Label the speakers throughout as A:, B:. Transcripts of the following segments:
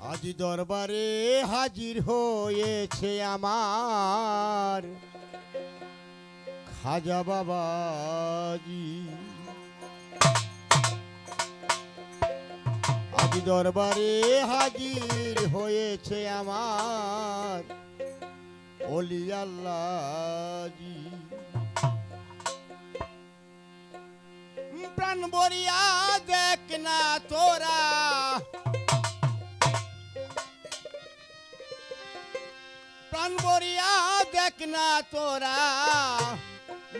A: আজ দরবারে হাজির হয়েছে আমার খাজা বাবাজি। আজ দরবারে হাজির হয়েছে আমার অলি আল্লাহজি। প্রাণ বরিয়া দেখ না তোরা। বরিয়া দেখ না তোরা।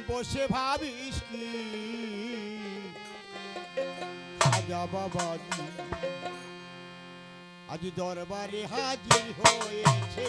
A: বসে ভাবিস কি? রাজা বাবাজি আজ দরবারে হাজির হয়েছে।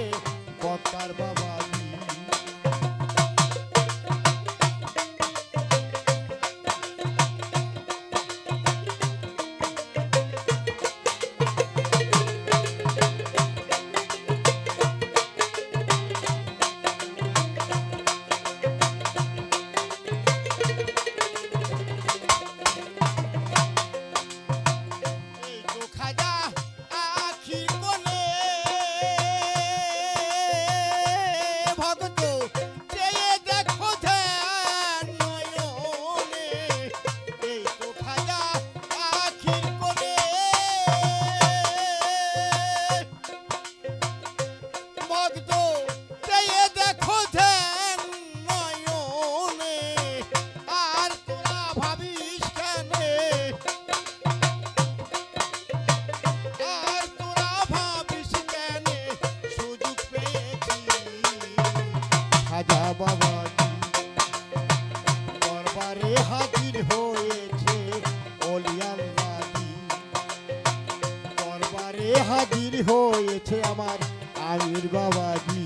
A: বাবাজি। হয়েছে অলিয়াল্লাহি দরবারে হাজির হয়েছে আমার আমির বাবাজি।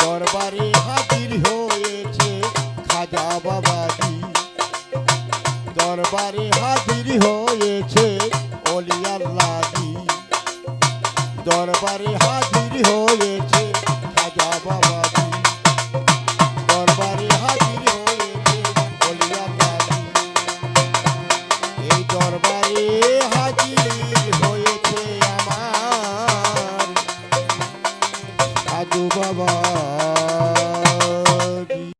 A: দরবারে হাজির হয়েছে খাজা বাবাজি। দরবারে হাজির হয়েছে অলিয়াল্লাজি দরবারে হাজির হয়েছে